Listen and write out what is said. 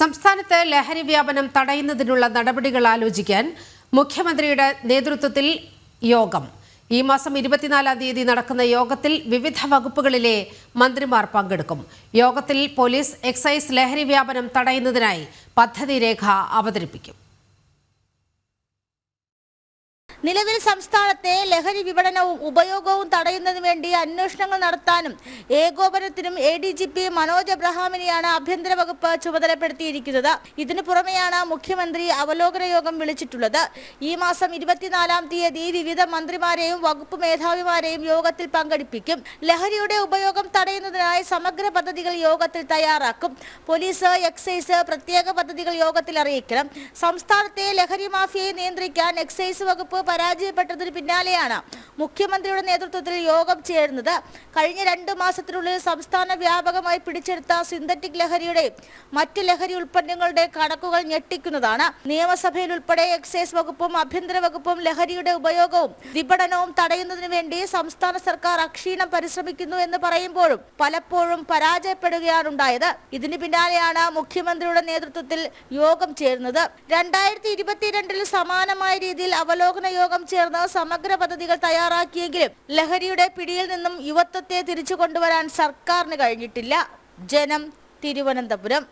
സംസ്ഥാനത്ത് ലഹരി വ്യാപനം തടയുന്നതിനുള്ള നടപടികൾ ആലോചിക്കാൻ മുഖ്യമന്ത്രിയുടെ നേതൃത്വത്തിൽ യോഗം. ഈ മാസം ഇരുപത്തിനാലാം തീയതി നടക്കുന്ന യോഗത്തിൽ വിവിധ വകുപ്പുകളിലെ മന്ത്രിമാർ പങ്കെടുക്കും. യോഗത്തിൽ പോലീസ് എക്സൈസ് ലഹരി വ്യാപനം തടയുന്നതിനായി പദ്ധതി രേഖ അവതരിപ്പിക്കും. നിലവിൽ സംസ്ഥാനത്തെ ലഹരി വിപണനവും ഉപയോഗവും തടയുന്നതിന് വേണ്ടി അന്വേഷണങ്ങൾ നടത്താനും ഏകോപനത്തിനും A D G P Manoj എബ്രഹാമിനെയാണ് ആഭ്യന്തര വകുപ്പ് ചുമതലപ്പെടുത്തിയിരിക്കുന്നത്. ഇതിനു പുറമെയാണ് മുഖ്യമന്ത്രി അവലോകന യോഗം വിളിച്ചിട്ടുള്ളത്. ഈ മാസം ഇരുപത്തിനാലാം തീയതി വിവിധ മന്ത്രിമാരെയും വകുപ്പ് മേധാവിമാരെയും യോഗത്തിൽ പങ്കെടുപ്പിക്കും. ലഹരിയുടെ ഉപയോഗം തടയുന്നതിനായി സമഗ്ര പദ്ധതികൾ യോഗത്തിൽ തയ്യാറാക്കും. പോലീസ് എക്സൈസ് പ്രത്യേക പദ്ധതികൾ യോഗത്തിൽ അറിയിക്കണം. സംസ്ഥാനത്തെ ലഹരി മാഫിയയെ നിയന്ത്രിക്കാൻ എക്സൈസ് വകുപ്പ് പരാജയപ്പെട്ടതിന് പിന്നാലെയാണ് മുഖ്യമന്ത്രിയുടെ നേതൃത്വത്തിൽ യോഗം ചേരുന്നത്. കഴിഞ്ഞ രണ്ട് മാസത്തിനുള്ളിൽ സംസ്ഥാന വ്യാപകമായി പിടിച്ചെടുത്ത സിന്തറ്റിക് ലഹരിയുടെ മറ്റ് ലഹരി ഉൽപ്പന്നങ്ങളുടെ കണക്കുകൾ ഞെട്ടിക്കുന്നതാണ്. നിയമസഭയിൽ ഉൾപ്പെടെ എക്സൈസ് വകുപ്പും ആഭ്യന്തര വകുപ്പും ലഹരിയുടെ ഉപയോഗവും വിപണനവും തടയുന്നതിനു വേണ്ടി സംസ്ഥാന സർക്കാർ അക്ഷീണം പരിശ്രമിക്കുന്നു എന്ന് പറയുമ്പോഴും പലപ്പോഴും പരാജയപ്പെടുകയാണ് ഉണ്ടായത്. ഇതിന് പിന്നാലെയാണ് മുഖ്യമന്ത്രിയുടെ നേതൃത്വത്തിൽ യോഗം ചേരുന്നത്. രണ്ടായിരത്തി ഇരുപത്തിരണ്ടിൽ സമാനമായ രീതിയിൽ അവലോകന യോഗം ചേർന്ന് സമഗ്ര പദ്ധതികൾ തയ്യാറാക്കിയെങ്കിലും ലഹരിയുടെ പിടിയിൽ നിന്നും യുവത്വത്തെ തിരിച്ചു കൊണ്ടുവരാൻ സർക്കാരിന് കഴിഞ്ഞിട്ടില്ല. ജനം തിരുവനന്തപുരം.